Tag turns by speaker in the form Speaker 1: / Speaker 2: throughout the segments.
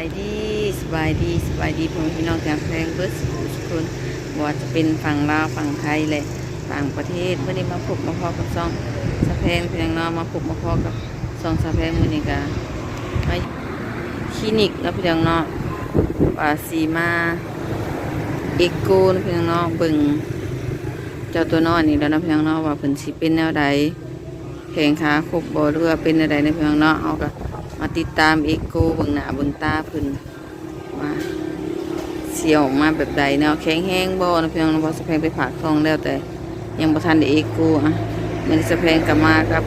Speaker 1: ายดีสบายดีสบายดีพ่อแม่พี่น้องจากแพงเบิร์ดสุขุนบ่ว่าจะเป็นฝั่งลาวฝั่งไทยเลยต่างประเทศเมื่อนี้มาพบมาพอกับซองสะแพงเพียงเน้องมาพบมาพอกับซองสะแพงมือนี้กามาคลินิกแล้วเพียงเนาะว่าสีมาเอกโกนะเพียงเนาะเบิ่งเจ้าตัวน้อยนี่แล้วนะเพียงเนาะว่าเพิ่นสิเป็นแนวใดแข่งขาครบบ่หรือว่าเป็นอะไรในเพียงเนาะเอาก็ มาติดตามเอ็กโกเบิ่งหน้าเบิ่งตาเพิ่นว่าเสียวออกมาแบบใดแนวแข็งแห้งบ่นะเพียงเนาะเพอสะแพงไปผากทองแล้วแต่ ยังบ่ทันได้เอ็กโกอะมันสะแพงกลับมาครับ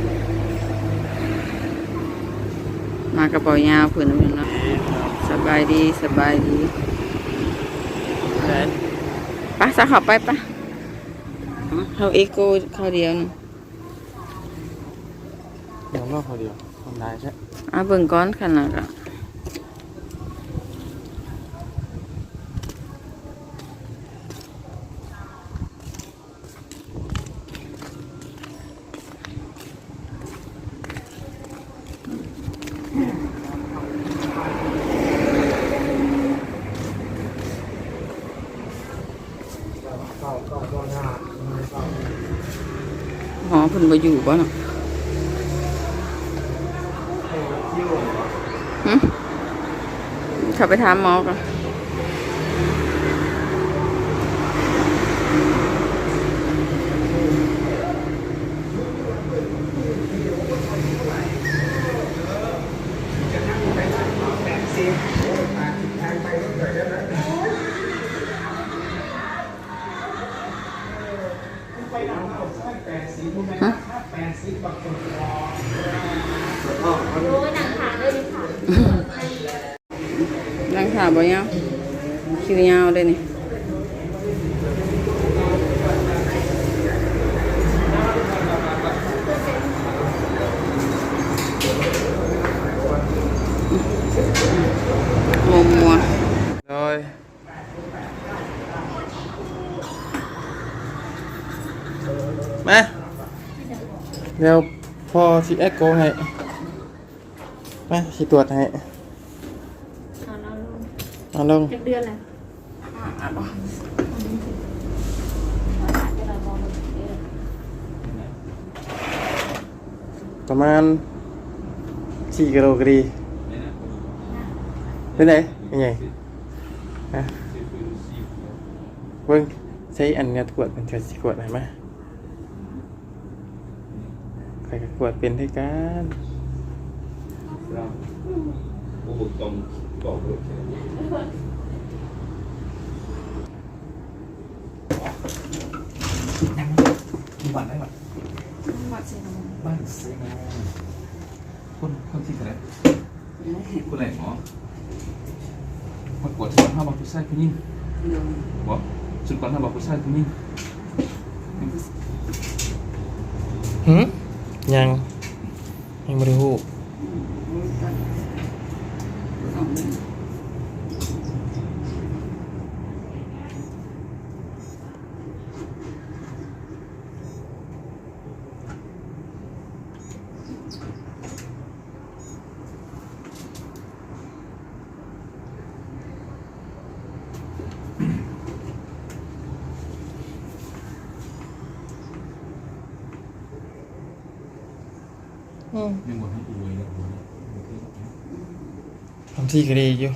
Speaker 1: มากระเป๋ายาวเพิ่นนะเพียงเนาะสบายดีสบายดีไปะสักเข้าไปปะเอาเอ็กโกเข้าเดียวนึง
Speaker 2: เดี๋ยวรอบพอเดียวคน ได้ใช่
Speaker 1: อะเบิ่งก้อนขนาดอะหมอเพิ่นบ่อยู่บ่เนาะ เข้าไปถามหมอก่อนฮะนั่งขาบ่ยาวคิวยาวเลยนี่มัวมัว
Speaker 2: โดยมาเดี๋ยวพอสิ เอ็กโกให้มาสิตรวจให้
Speaker 3: เอาเราลง
Speaker 2: เอาลง
Speaker 3: เจ็ดเดือนเลย
Speaker 2: ประมาณสี่กิโลกรีเป็นไงเป็นไงฮะเบิ้งใช้อันเนี้ยตรวจเป็นเธอสิตรวจไหนมาใครก็ตรวจเป็นให้กัน
Speaker 4: โอ้โห ต้องบอกเลย
Speaker 5: มีบัตรได้บัตร
Speaker 3: หมดสิ
Speaker 5: บ้านเซนคนคนที่ไหนคนไหนหมอมากดสุดห้าบาทผู้ชายผู้หญิงบอกสุดก่อนห้าบาทผู้ชายผู้หญิง
Speaker 2: หืมยังไม่ได้หู
Speaker 5: ยังบอกให้อวยเลย
Speaker 2: ทำที่ก็ดีอยู่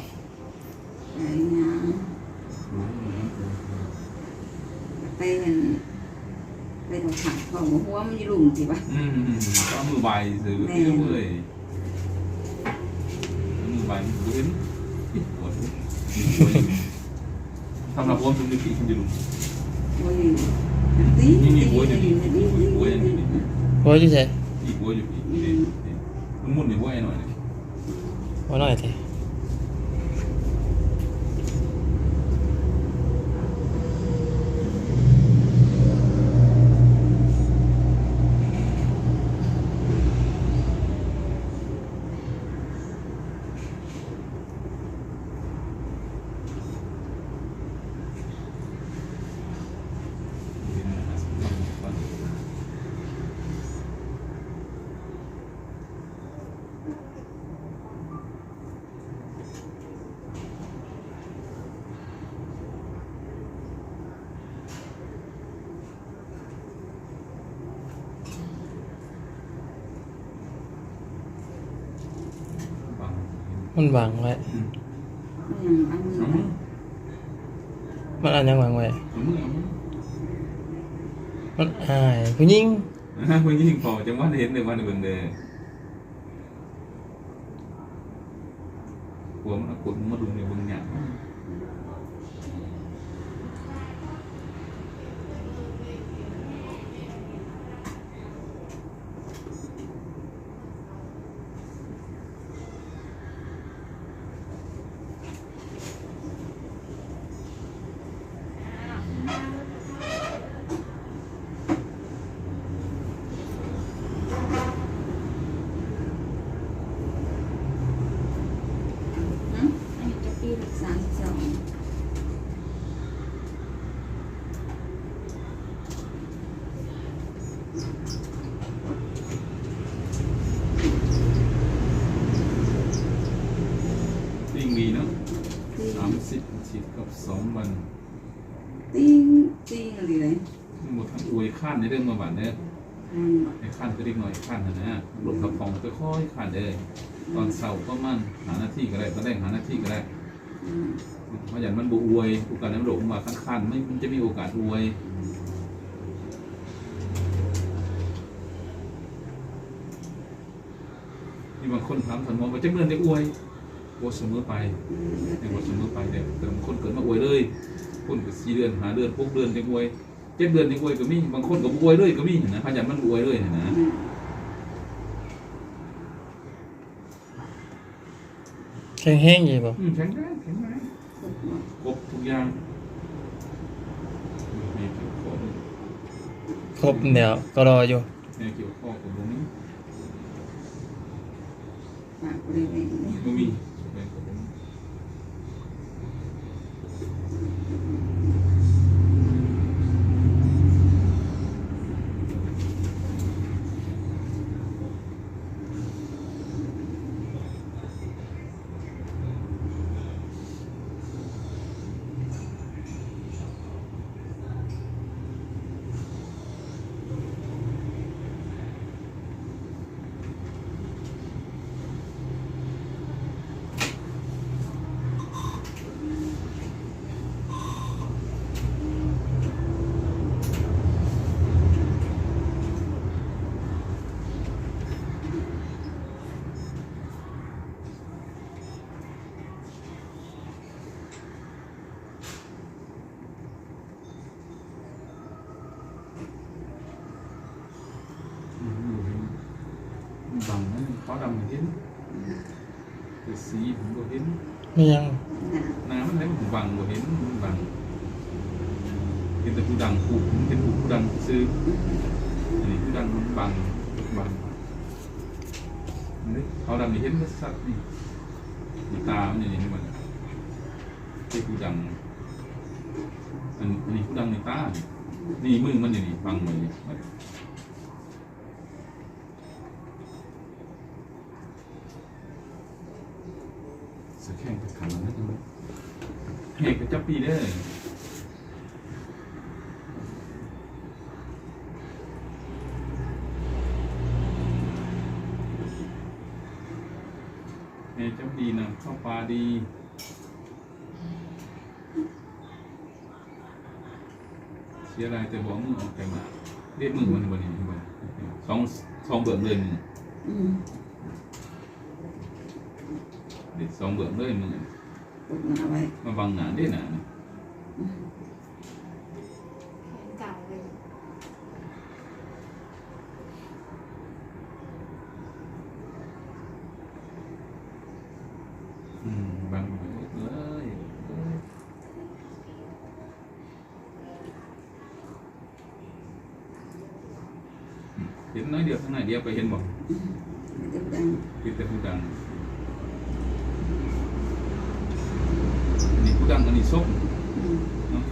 Speaker 1: ไปกันไปทำผักของหัวมันอยู่หลุมสิปะ
Speaker 5: อืมอืมก็มือใบซื้อเยอะเลยมือใบมือเห็นหัวทำรับวมตรงนี้ปีขึ้นจะลุง
Speaker 1: หัวอยู่ตี
Speaker 5: นี่มี
Speaker 1: ตี
Speaker 5: หัวอยู่นี่
Speaker 1: ตี
Speaker 5: มีหัวอยู่นี่
Speaker 2: โอ้ยอยู่ใช่
Speaker 5: อีกหัวอยู่อีกนี่มันมุ่นอยู่หัวไอ้หน่อยเลย
Speaker 2: ว่าหน่อยสิ มันบังไว้
Speaker 5: อืม
Speaker 1: อย่างอันนี้
Speaker 5: เอามือ
Speaker 2: มันอันยังบังไว้
Speaker 5: เอามือเอามือ
Speaker 2: มันอายผู้หญิง
Speaker 5: อ่าคุณยิ่งพอจังว่าเห็นเดี๋ยววันเบิ่งเด้อหัวมันเอากดมันมาดูในเบิ่งเนี่ย
Speaker 1: อืมอันนี้จะปีสามสิบสอง
Speaker 5: ติ้งดีเนาะสามสิบสิบกับสองวัน
Speaker 1: ติ้งติ้งอะไรเลย
Speaker 5: หมดทั้งอวยข้านในเรื่องมาบัดเนี่ย
Speaker 1: อืม
Speaker 5: ไอ้ข้านก็เล็กหน่อยข้านนะนะหลบกับของค่อยๆข้านเลยตอนเสาร์ก็มั่นหาหน้าที่ก็ได้ตอนแรกหาหน้าที่ก็ได้
Speaker 1: อืม
Speaker 5: เพราะอย่างมันบุอวยโอกาสนั้นหลงมาข้างๆไม่มันจะมีโอกาสอวยมีบางคนถามถันมองว่าจะเมื่อนได้อวย โอเสมอไป
Speaker 1: อืม
Speaker 5: ในบทเสมอไปเนี่ยแต่บางคนเกิดมาอวยเลยคนก็สี่เดือนหาเดือนพวกเดือนจะอวยเจ็ดเดือนจะอวยก็มีบางคนก็บ่อวยเลยก็มีนะพยายามมันอวยเลยนะ
Speaker 1: อืม
Speaker 2: แข็งแห้งอยู่บ่
Speaker 5: อืมแข็งแรงแข็งแรง
Speaker 1: ครบหมด
Speaker 5: ครบทุกอย่างมีเกี่ยวข้อ
Speaker 2: ครบเดี๋ยวก็รออยู่
Speaker 5: มีเกี่ยวข้อกับตรงนี้
Speaker 1: ปากบริเวณนี้
Speaker 5: ก็มีแสดงกับตรงนี้ อืม มันบังนะเขาดำเห็นแต่สีผมก็เห็น
Speaker 2: ไม่ยัง
Speaker 1: หนา
Speaker 5: น้ำมันไหนมันบังบ่เห็นมันบังเห็นแต่ผู้ดังผูกผมเห็นผูกผู้ดังซื้ออันนี้ผู้ดังมันบังบังนี่เขาดำนี่เห็นมันสัตว์นี่นี่ตามันนี่นี่มันที่ผู้ดังอันอันนี้ผู้ดังในตานี่นี่มือมันนี่นี่บังไว้นี่เสือแข้งกับขันนะจังเลยเหตุกับ จับปีเด้อเฮ้เจ้าดีนะข้าวปลาดีเสียอะไรแต่บอกมือออกแต่มาเรียกมือวันนี้วันนี้วันสองสองเบื่อเลยมือ
Speaker 1: อืม
Speaker 5: เด็ดสองเบื่อเลยมือ
Speaker 1: ปกหนาไว้
Speaker 5: มาบังหนาได้หนา
Speaker 3: เก่าเลย
Speaker 5: อืมบังหมดเลยเห็นน้อยเดียวข้างในเดียวไปเห็นบอก
Speaker 1: เดี๋ยวดัง
Speaker 5: เห็นแต่ผู้ดังอันนี้ผู้ ดังอันนี้ส้ม
Speaker 1: อืม
Speaker 5: เนาะ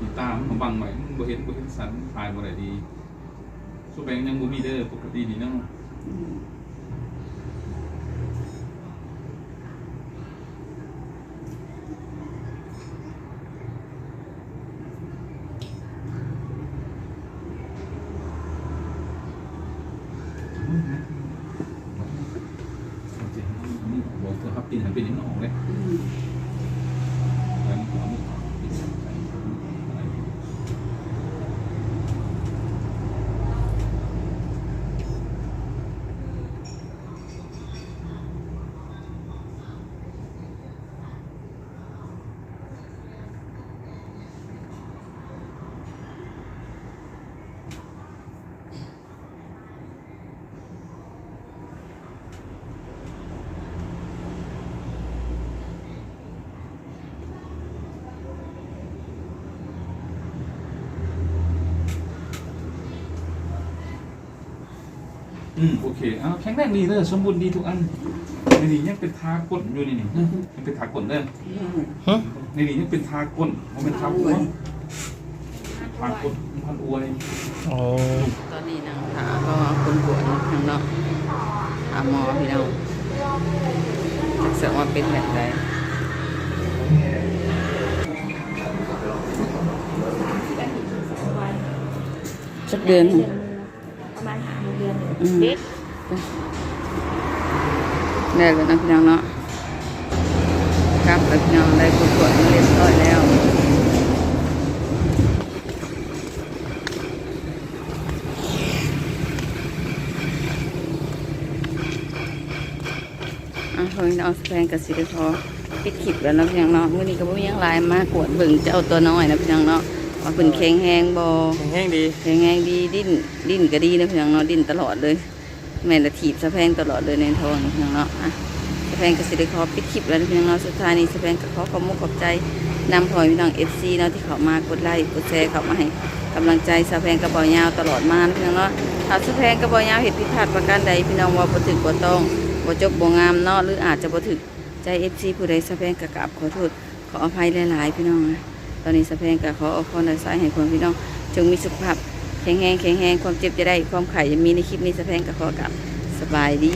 Speaker 5: มีตามันบังไว้มันบ่เห็นบ่เห็นสันถ่ายบ่ได้ดีสุแบงยังบ่มีเด้อปกตินี่เนาะ
Speaker 1: อืม
Speaker 5: บอกเถอะพับตีนหันเป็นนิดหน่อยเลยแล้วมันก็เอามือปิดใส่อะไร อืมโอเคเอาแข็งแรงดีเลยสมบูรณ์ดีทุกอันในนี้ยังเป็นทากลอยู่นี่นี่ยังเป็นทากลเด้อ
Speaker 2: ฮะ
Speaker 5: ในนี้ยังเป็นทากลมันเป็นทาหัวทากลพันอวย
Speaker 2: โอ้
Speaker 1: ตอนนี้นางถาก็คนปวดเนาะทางเนาะหาหมอพี่น้องจักเสือกว่าเป็นแบบใดสักเดือน
Speaker 3: ประมาณหา เดือน
Speaker 1: อืมได้แล้วนะพี่น้องเนาะครับแล้วพี่น้องได้คนปวดมาเรียบร้อยแล้วอะเฮ้ยน้องสแปงกับสิริพอปิดคลิปแล้วนะพี่น้องเนาะมื้อนี้ก็บ่มีหยังหลายมากวดเบิ่งเจ้าตัวน้อยนะพี่น้องเนาะ ว่าเพิ่นแข็งแรงบ่
Speaker 2: แห้งดี
Speaker 1: แข็งแรงดีดิ้นดิ้นก็ดีนะพี่น้องเนาะดิ้นตลอดเลย แม่ละถีบสะแพงตลอดเลยในท้องพี่น้องเนาะอะสะแพงกับสิริพอปิดคลิปแล้วนะพี่น้องเนาะสุดท้ายนี้สะแพงก็ขอขอบคุณขอบใจนำพอยพี่น้อง FC เนาะที่เข้ามากดไลค์กดแชร์เข้ามาให้กำลังใจสะแพงกระเป๋ายาวตลอดมานะพี่น้องเนาะถ้าสะแพงกระเป๋ายาวเห็นผิดพลาดประการใดพี่น้องว่าบ่ถึกบ่ต้องบ่จบบ่งามเนาะหรืออาจจะบ่ถึกใจ FC ผู้ใดสะแพงกะกราบขอโทษขออภัยหลายๆพี่น้องนะ ตอนนี้สะแพงกับขออวยพรในสายให้คนพี่น้องจงมีสุขภาพแข็งแรงแข็งแรงความเจ็บจะได้ความไข่จะมีในคลิปนี้สะแพงกับขอกับสบายดี